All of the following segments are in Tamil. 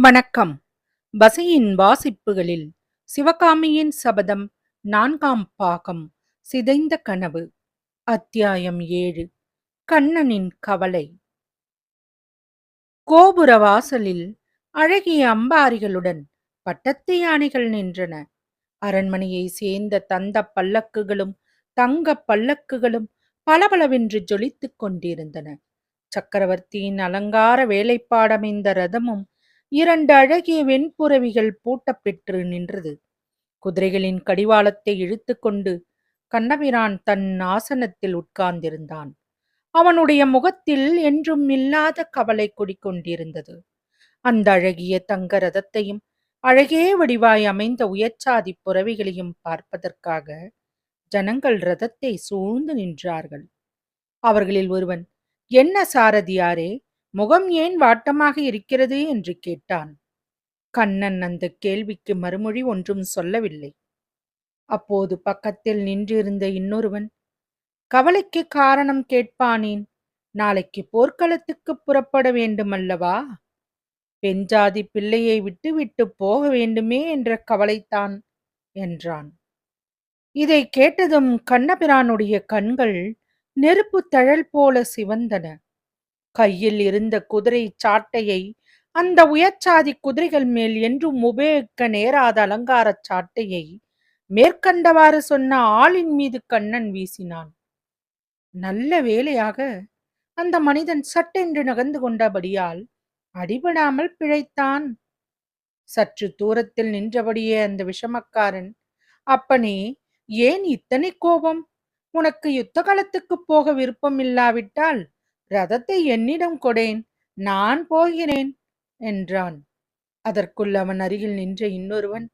வணக்கம். பசையின் வாசிப்புகளில் சிவகாமியின் சபதம் நான்காம் பாகம் சிதைந்த கனவு அத்தியாயம் ஏழு கண்ணனின் கவலை. கோபுர வாசலில் அழகிய அம்பாரிகளுடன் பட்டத்து யானைகள் நின்றன. அரண்மனையை சேர்ந்த தந்த பல்லக்குகளும் தங்க பல்லக்குகளும் பளபளவென்று ஜொலித்துக் கொண்டிருந்தன. சக்கரவர்த்தியின் அலங்கார வேலைப்பாடமைந்த ரதமும் இரண்டு அழகிய வெண்புறவிகள் பூட்டப்பெற்று நின்றது. குதிரைகளின் கடிவாளத்தை இழுத்துக்கொண்டு கண்ணபிரான் தன் ஆசனத்தில் உட்கார்ந்திருந்தான். அவனுடைய முகத்தில் என்றும் இல்லாத கவலை குடிக்கொண்டிருந்தது. அந்த அழகிய தங்க ரதத்தையும் அழகே வடிவாய் அமைந்த உயர்ச்சாதி புறவிகளையும் பார்ப்பதற்காக ஜனங்கள் ரதத்தை சூழ்ந்து நின்றார்கள். அவர்களில் ஒருவன் என்ன சாரதியாரே முகம் ஏன் வாட்டமாக இருக்கிறது? என்று கேட்டான். கண்ணன் அந்த கேள்விக்கு மறுமொழி ஒன்றும் சொல்லவில்லை. அப்போது பக்கத்தில் நின்றிருந்த இன்னொருவன் கவலைக்கு காரணம் கேட்பானேன்? நாளைக்கு போர்க்களத்துக்கு புறப்பட வேண்டுமல்லவா? பெஞ்சாதி பிள்ளையை விட்டு விட்டு போக வேண்டுமே என்ற கவலைத்தான் என்றான். இதை கேட்டதும் கண்ணபிரானுடைய கண்கள் நெருப்பு தழல் போல சிவந்தன. கையில் இருந்த குதிரை சாட்டையை அந்த உயர்ச்சாதி குதிரைகள் மேல் என்றும் உபயோகிக்க நேராத அலங்கார சாட்டையை மேற்கண்டவாறு சொன்ன ஆளின் மீது கண்ணன் வீசினான். நல்ல வேலையாக அந்த மனிதன் சட்டென்று நகர்ந்து கொண்டபடியால் அடிபடாமல் பிழைத்தான். சற்று தூரத்தில் நின்றபடியே அந்த விஷமக்காரன் அப்பனே ஏன் இத்தனை கோபம்? உனக்கு யுத்த காலத்துக்கு போக விருப்பம் இல்லாவிட்டால் ரதத்தை என்னிடம் கொடேன் நான் போகிறேன் என்றான். அதற்குள் அவன் அருகில் நின்ற இன்னொருவன்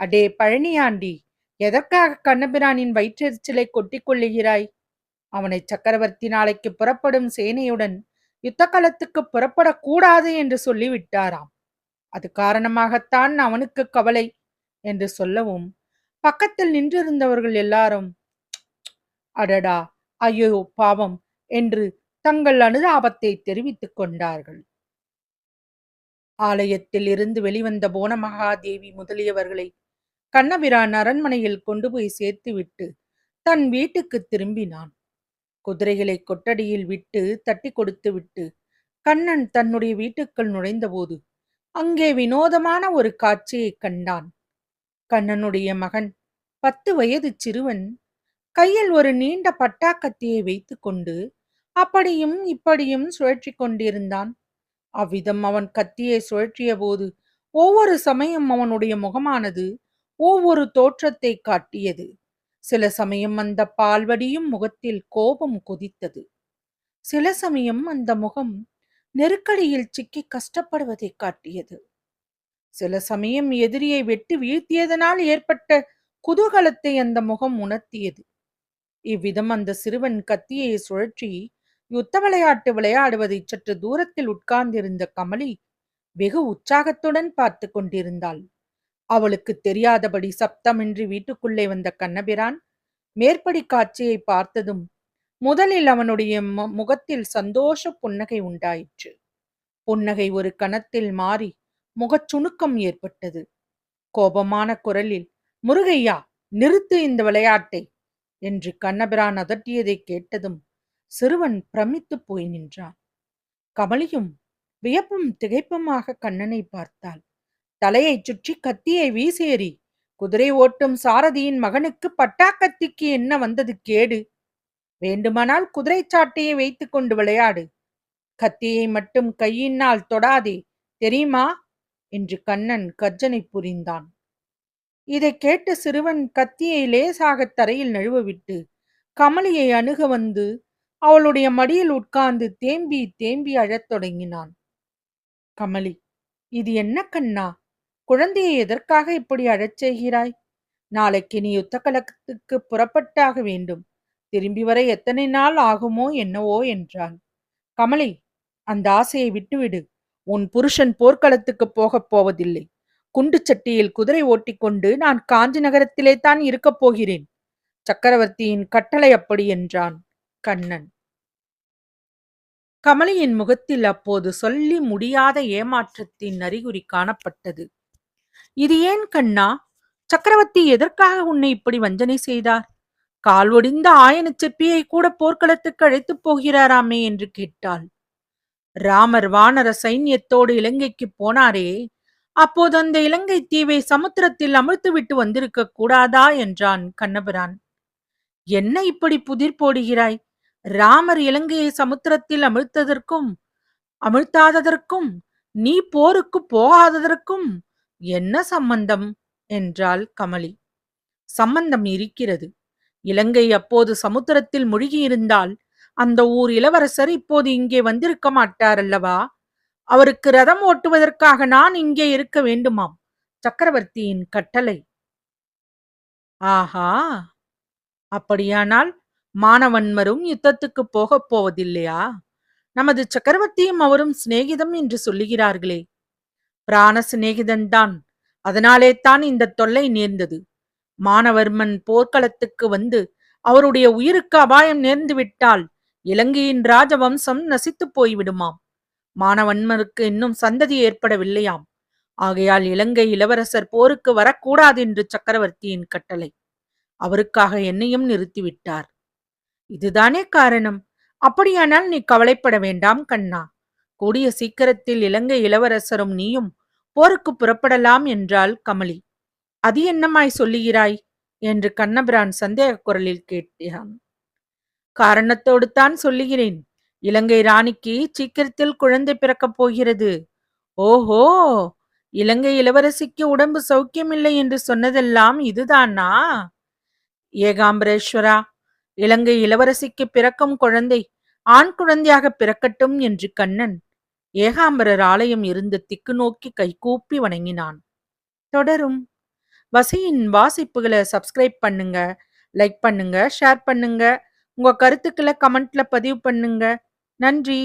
அடே பழனியாண்டி எதற்காக கண்ணபிரானின் வயிற்றெரிச்சலை கொட்டிக் கொள்ளுகிறாய்? அவனை சக்கரவர்த்தி நாளைக்கு புறப்படும் சேனையுடன் யுத்த களத்துக்கு புறப்படக்கூடாது என்று சொல்லிவிட்டாராம். அது காரணமாகத்தான் அவனுக்கு கவலை என்று சொல்லவும் பக்கத்தில் நின்றிருந்தவர்கள் எல்லாரும் அடடா ஐயோ பாவம் என்று தங்கள் அனுதாபத்தை தெரிவித்துக் கொண்டார்கள். ஆலயத்தில் இருந்து வெளிவந்த போன மகாதேவி முதலியவர்களை கண்ணபிரான் அரண்மனையில் கொண்டு போய் சேர்த்துவிட்டு தன் வீட்டுக்கு திரும்பினான். குதிரைகளை கொட்டடியில் விட்டு தட்டி கொடுத்து விட்டு கண்ணன் தன்னுடைய வீட்டுக்குள் நுழைந்தபோது அங்கே வினோதமான ஒரு காட்சியை கண்டான். கண்ணனுடைய மகன் பத்து வயது சிறுவன் கையில் ஒரு நீண்ட பட்டாக்கத்தியை வைத்துக்கொண்டு அப்படியும் இப்படியும் சுழற்றி கொண்டிருந்தான். அவ்விதம் அவன் கத்தியை சுழற்றிய போது ஒவ்வொரு சமயம் அவனுடைய முகமானது ஒவ்வொரு தோற்றத்தை காட்டியது. சில சமயம் அந்த பால்வடியும் முகத்தில் கோபம் கொதித்தது. சில சமயம் அந்த முகம் நெருக்கடியில் சிக்கி கஷ்டப்படுவதை காட்டியது. சில சமயம் எதிரியை வெட்டி வீழ்த்தியதனால் ஏற்பட்ட குதூகலத்தை அந்த முகம் உணர்த்தியது. இவ்விதம் அந்த சிறுவன் கத்தியை சுழற்றி யுத்த விளையாட்டு விளையாடுவதை சற்று தூரத்தில் உட்கார்ந்திருந்த கமலி வெகு உற்சாகத்துடன் பார்த்து கொண்டிருந்தாள். அவளுக்கு தெரியாதபடி சப்தமின்றி வீட்டுக்குள்ளே வந்த கண்ணபிரான் மேற்படி காட்சியை பார்த்ததும் முதலில் அவனுடைய முகத்தில் சந்தோஷ புன்னகை உண்டாயிற்று. புன்னகை ஒரு கணத்தில் மாறி முகச்சுணுக்கம் ஏற்பட்டது. கோபமான குரலில் முருகையா நிறுத்து இந்த விளையாட்டை என்று கண்ணபிரான் அதட்டியதை கேட்டதும் சிறுவன் பிரமித்துப் போய் நின்றான். கமலியும் வியப்பும் திகைப்புமாக கண்ணனை பார்த்தாள். தலையைச் சுற்றி கத்தியை வீசேறி குதிரை ஓட்டும் சாரதியின் மகனுக்கு பட்டாக்கத்திக்கு என்ன வந்தது கேடு? வேண்டுமானால் குதிரை சாட்டையை வைத்துக் கொண்டு விளையாடு. கத்தியை மட்டும் கையினால் தொடாதே தெரியுமா? என்று கண்ணன் கர்ஜனை புரிந்தான். இதை கேட்ட சிறுவன் கத்தியை லேசாக தரையில் நழுவவிட்டு கமலியை அணுக வந்து அவளுடைய மடியில் உட்கார்ந்து தேம்பி தேம்பி அழத் தொடங்கினான். கமலி இது என்ன கண்ணா? குழந்தையை எதற்காக இப்படி அழச் செய்கிறாய்? நாளைக்கு நீ யுத்த கலகத்துக்கு புறப்பட்டாக வேண்டும். திரும்பி வர எத்தனை நாள் ஆகுமோ என்னவோ என்றான். கமலி அந்த ஆசையை விட்டுவிடு. உன் புருஷன் போர்க்களத்துக்கு போகப் போவதில்லை. குண்டு சட்டியில் குதிரை ஓட்டிக்கொண்டு நான் காஞ்சி நகரத்திலே தான் இருக்கப் போகிறேன். சக்கரவர்த்தியின் கட்டளை அப்படி என்றான். கண்ணன். கமலியின் முகத்தில் அப்போது சொல்லி முடியாத ஏமாற்றத்தின் அறிகுறி காணப்பட்டது. இது ஏன் கண்ணா? சக்கரவர்த்தி எதற்காக உன்னை இப்படி வஞ்சனை செய்தார்? கால் ஒடிந்த ஆயன செப்பியை கூட போர்க்களத்துக்கு அழைத்துப் போகிறாராமே? என்று கேட்டாள். ராமர் வானர சைன்யத்தோடு இலங்கைக்கு போனாரே. அப்போது அந்த இலங்கை தீவை சமுத்திரத்தில் அமிழ்த்துவிட்டு வந்திருக்க கூடாதா? என்றான் கண்ணபிரான். என்ன இப்படி புதிர் போடுகிறாய்? ராமர் இலங்கையை சமுத்திரத்தில் அமிழ்த்ததற்கும் அமிழ்த்தாததற்கும் நீ போருக்கு போகாததற்கும் என்ன சம்பந்தம்? என்றாள் கமலி. சம்பந்தம் இருக்கிறது. இலங்கை அப்போது சமுத்திரத்தில் முழுகியிருந்தால் அந்த ஊர் இளவரசர் இப்போது இங்கே வந்திருக்க மாட்டார் அல்லவா அவருக்கு ரதம் ஓட்டுவதற்காக நான் இங்கே இருக்க வேண்டுமாம். சக்கரவர்த்தியின் கட்டளை. ஆஹா! அப்படியானால் மானவன்மரும் யுத்தத்துக்கு போகப் போவதில்லையா? நமது சக்கரவர்த்தியும் அவரும் சிநேகிதம் என்று சொல்லுகிறார்களே. பிராண சிநேகிதன்தான் அதனாலே தான் இந்த தொல்லை நேர்ந்தது. மானவர்மன் போர்க்களத்துக்கு வந்து அவருடைய உயிருக்கு அபாயம் நேர்ந்துவிட்டால் இலங்கையின் ராஜவம்சம் நசித்துப் போய்விடுமாம். மானவன்மருக்கு இன்னும் சந்ததி ஏற்படவில்லையாம். ஆகையால் இலங்கை இளவரசர் போருக்கு வரக்கூடாது என்று சக்கரவர்த்தியின் கட்டளை. அவருக்காக என்னையும் நிறுத்திவிட்டார். இதுதானே காரணம். அப்படியானால் நீ கவலைப்பட வேண்டாம் கண்ணா. கூடிய சீக்கிரத்தில் இலங்கை இளவரசரும் நீயும் போருக்கு புறப்படலாம் என்றாள் கமலி. அது என்னமாய் சொல்லுகிறாய்? என்று கண்ணபிரான் சந்தேக குரலில் கேட்டான். காரணத்தோடு தான் சொல்லுகிறேன். இலங்கை ராணிக்கு சீக்கிரத்தில் குழந்தை பிறக்கப் போகிறது. ஓஹோ! இலங்கை இளவரசிக்கு உடம்பு சௌக்கியமில்லை என்று சொன்னதெல்லாம் இதுதானா? ஏகாம்பரேஸ்வரா இலங்கை இளவரசிக்கு பிறக்கும் குழந்தை ஆண் குழந்தையாக பிறக்கட்டும் என்று கண்ணன் ஏகாம்பரர் ஆலயம் இருந்த திக்கு நோக்கி கைகூப்பி வணங்கினான். தொடரும். வசியின் வாசிப்புகளை சப்ஸ்கிரைப் பண்ணுங்க லைக் பண்ணுங்க ஷேர் பண்ணுங்க. உங்க கருத்துக்களை கமெண்ட்ல பதிவு பண்ணுங்க. நன்றி.